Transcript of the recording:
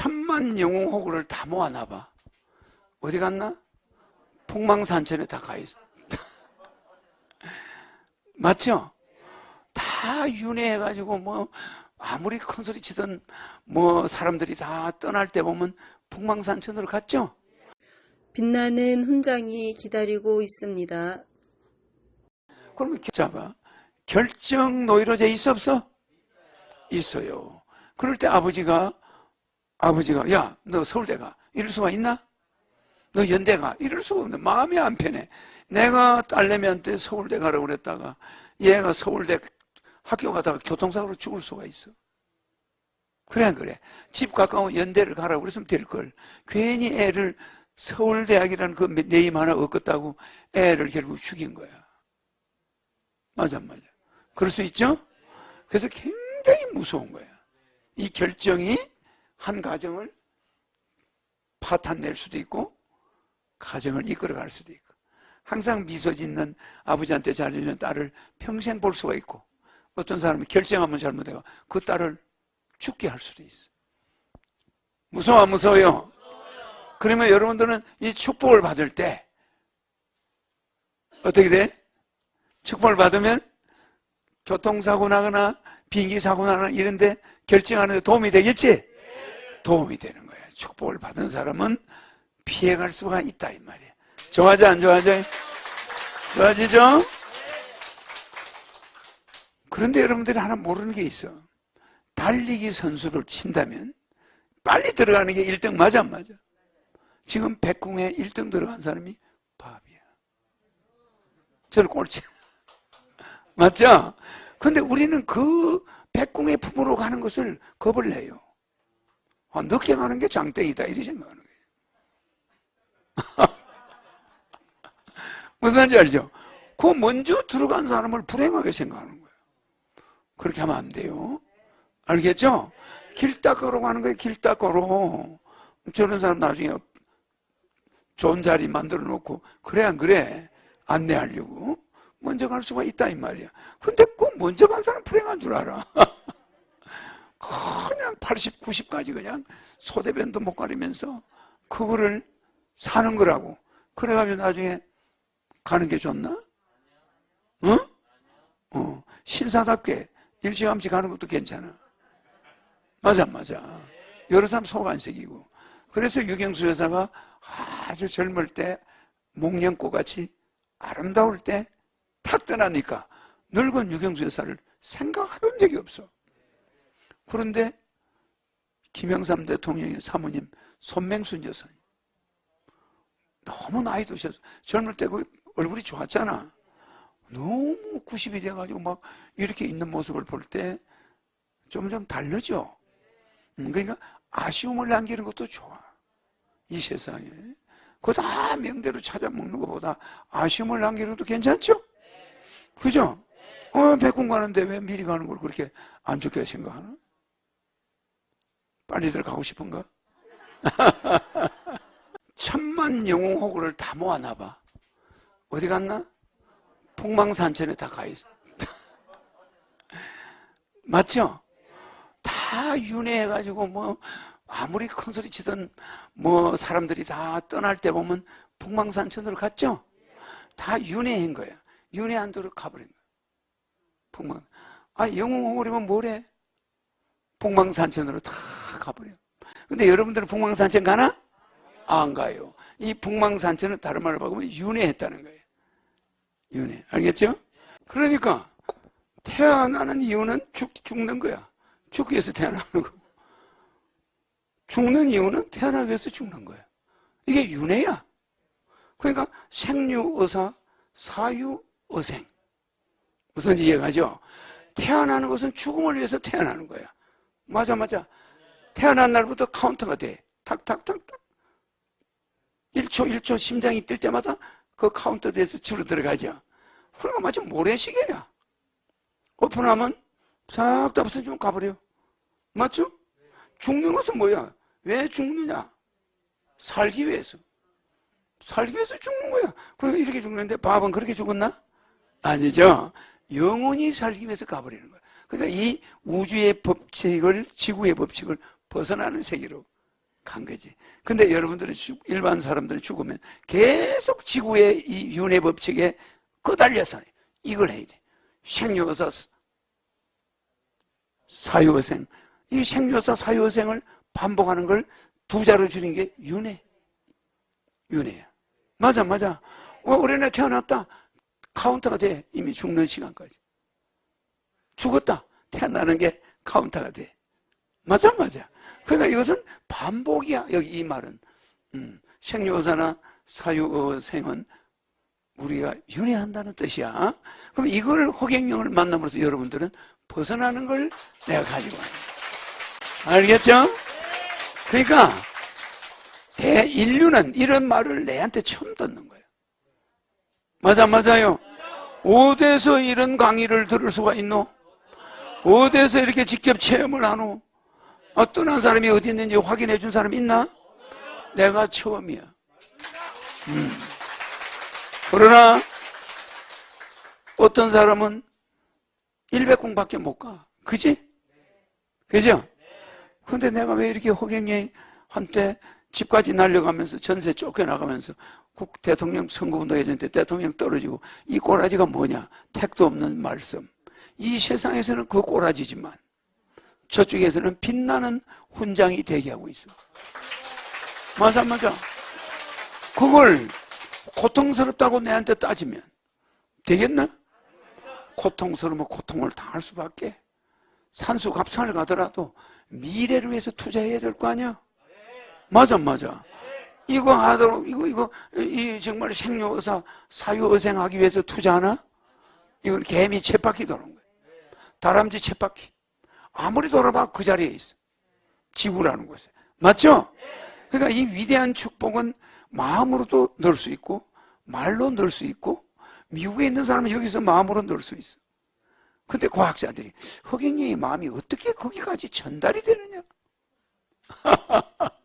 천만 영웅 호구를 다 모아놔봐. 어디 갔나? 폭망산천에 다 가 있어. 맞죠? 다 윤회해가지고 뭐 아무리 큰 소리 치던 뭐 사람들이 다 떠날 때 보면 북망산천으로 갔죠? 빛나는 훈장이 기다리고 있습니다. 그러면 잡아. 결정 노이로제 있어 없어? 있어요. 그럴 때 아버지가 아버지가 야 너 서울대 가 이럴 수가 있나? 너 연대 가 이럴 수가 없네. 마음이 안 편해. 내가 딸내미한테 서울대 가라고 그랬다가 얘가 서울대 학교 가다가 교통사고로 죽을 수가 있어. 그래 안 그래? 집 가까운 연대를 가라고 그랬으면 될 걸. 괜히 애를 서울대학이라는 그 네임 하나 얻었다고 애를 결국 죽인 거야. 맞아, 맞아. 그럴 수 있죠? 그래서 굉장히 무서운 거야. 이 결정이 한 가정을 파탄 낼 수도 있고, 가정을 이끌어갈 수도 있고, 항상 미소 짓는 아버지한테 잘해주는 딸을 평생 볼 수가 있고, 어떤 사람이 결정하면 잘못해가 그 딸을 죽게 할 수도 있어. 무서워, 안 무서워요? 그러면 여러분들은 이 축복을 받을 때, 어떻게 돼? 축복을 받으면 교통사고 나거나 비행기 사고 나거나 이런데 결정하는 데 도움이 되겠지? 도움이 되는 거야. 축복을 받은 사람은 피해갈 수가 있다 이 말이야. 좋아하지 안 좋아하지? 좋아지죠? 그런데 여러분들이 하나 모르는 게 있어. 달리기 선수를 친다면 빨리 들어가는 게 1등 맞아 안 맞아? 지금 백궁에 1등 들어간 사람이 밥이야. 저를 꼴찌. 맞죠? 근데 우리는 그 백궁의 품으로 가는 것을 겁을 내요. 아, 늦게 가는 게 장땡이다. 이렇게 생각하는 거예요. 무슨 말인지 알죠? 그 먼저 들어간 사람을 불행하게 생각하는 거예요. 그렇게 하면 안 돼요. 알겠죠? 길 닦으러 가는 거예요. 길 닦으러. 저런 사람 나중에 좋은 자리 만들어 놓고, 그래, 안 그래? 안내하려고. 먼저 갈 수가 있다, 이 말이야. 근데 꼭 먼저 간 사람 불행한 줄 알아. 그냥 80, 90까지 그냥 소대변도 못 가리면서 그거를 사는 거라고. 그래가지고 나중에 가는 게 좋나? 응? 어, 신사답게 일찌감치 가는 것도 괜찮아. 맞아, 맞아. 여러 사람 속안 새기고. 그래서 유경수 여사가 아주 젊을 때 목련꽃 같이 아름다울 때 탁 떠나니까 늙은 유경수 여사를 생각해본 적이 없어. 그런데 김영삼 대통령의 사모님 손맹순 여사님 너무 나이 드셔서 젊을 때 그 얼굴이 좋았잖아. 너무 90이 돼가지고 막 이렇게 있는 모습을 볼 때 점점 달라져. 음, 그러니까 아쉬움을 남기는 것도 좋아. 이 세상에. 그거 다 명대로 찾아 먹는 것보다 아쉬움을 남기는 것도 괜찮죠? 그죠? 어, 백군 가는데 왜 미리 가는 걸 그렇게 안 좋게 생각하나? 빨리들 가고 싶은가? 천만 영웅 호구를 다 모아놔봐. 어디 갔나? 폭망산천에 다 가 있어. 맞죠? 다 윤회해가지고 뭐 아무리 큰 소리 치던 뭐 사람들이 다 떠날 때 보면 북망산천으로 갔죠? 다 윤회한 거야. 윤회한 도로 가버린 거야. 북망. 아, 영웅호구리면 뭐래? 북망산천으로 다 가버려. 근데 여러분들은 북망산천 가나? 안 가요. 이 북망산천은 다른 말로 바꾸면 윤회했다는 거예요. 윤회. 알겠죠? 그러니까 태어나는 이유는 죽, 죽는 거야. 죽기 위해서 태어나는 거. 죽는 이유는 태어나기 위해서 죽는 거야. 이게 윤회야. 그러니까 생유의사, 사유의생. 무슨 이해가죠? 태어나는 것은 죽음을 위해서 태어나는 거야. 맞아, 맞아. 태어난 날부터 카운터가 돼. 탁탁탁탁. 1초, 1초 심장이 뛸 때마다 그 카운터 돼서 줄어 들어가죠. 그러니까 마치 모래시계야. 오픈하면 싹 다 없어지면 가버려. 맞죠? 죽는 것은 뭐야? 왜 죽느냐? 살기 위해서. 살기 위해서 죽는 거야. 그러니까 이렇게 죽는데 밥은 그렇게 죽었나? 아니죠. 영원히 살기 위해서 가버리는 거야. 그러니까 이 우주의 법칙을, 지구의 법칙을 벗어나는 세계로 간 거지. 근데 여러분들은 죽- 일반 사람들은 죽으면 계속 지구의 이 윤회 법칙에 끄달려서 이걸 해야 돼. 생유여사 사유어생. 이 생유여사 사유어생을 반복하는 걸 두 자로 줄인 게 윤회. 윤회야. 맞아, 맞아. 어, 어린애 태어났다. 카운터가 돼. 이미 죽는 시간까지. 죽었다. 태어나는 게 카운터가 돼. 맞아, 맞아. 그러니까 이것은 반복이야. 여기 이 말은. 음, 생유어사나 사유어생은 우리가 윤회한다는 뜻이야. 그럼 이걸 허경영을 만남으로써 여러분들은 벗어나는 걸 내가 가지고 와요. 알겠죠? 그러니까 대인류는 이런 말을 내한테 처음 듣는 거예요. 맞아, 맞아요. 어디서 이런 강의를 들을 수가 있노? 어디서 이렇게 직접 체험을 하노? 어떤 한 사람이 어디 있는지 확인해 준 사람 있나? 내가 처음이야. 음. 그러나 어떤 사람은 100공밖에 못 가. 그지? 그죠? 근데 내가 왜 이렇게 허경영이 한때 집까지 날려가면서 전세 쫓겨나가면서 국 대통령 선거운동 때 대통령 떨어지고 이 꼬라지가 뭐냐? 택도 없는 말씀. 이 세상에서는 그 꼬라지지만 저쪽에서는 빛나는 훈장이 대기하고 있어. 맞아, 맞아. 그걸 고통스럽다고 내한테 따지면 되겠나? 고통스러우면 고통을 당할 수밖에. 산수갑산을 가더라도 미래를 위해서 투자해야 될 거 아니야? 맞아, 맞아. 이거 하도록, 이거, 이거, 이 정말 생료의사, 사유의생하기 위해서 투자하나? 이건 개미 쳇바퀴 도는 거야. 다람쥐 쳇바퀴. 아무리 돌아봐 그 자리에 있어. 지구라는 곳에. 맞죠? 그러니까 이 위대한 축복은 마음으로도 넣을 수 있고, 말로 넣을 수 있고, 미국에 있는 사람은 여기서 마음으로 넣을 수 있어. 근데 과학자들이 허경영의 마음이 어떻게 거기까지 전달이 되느냐?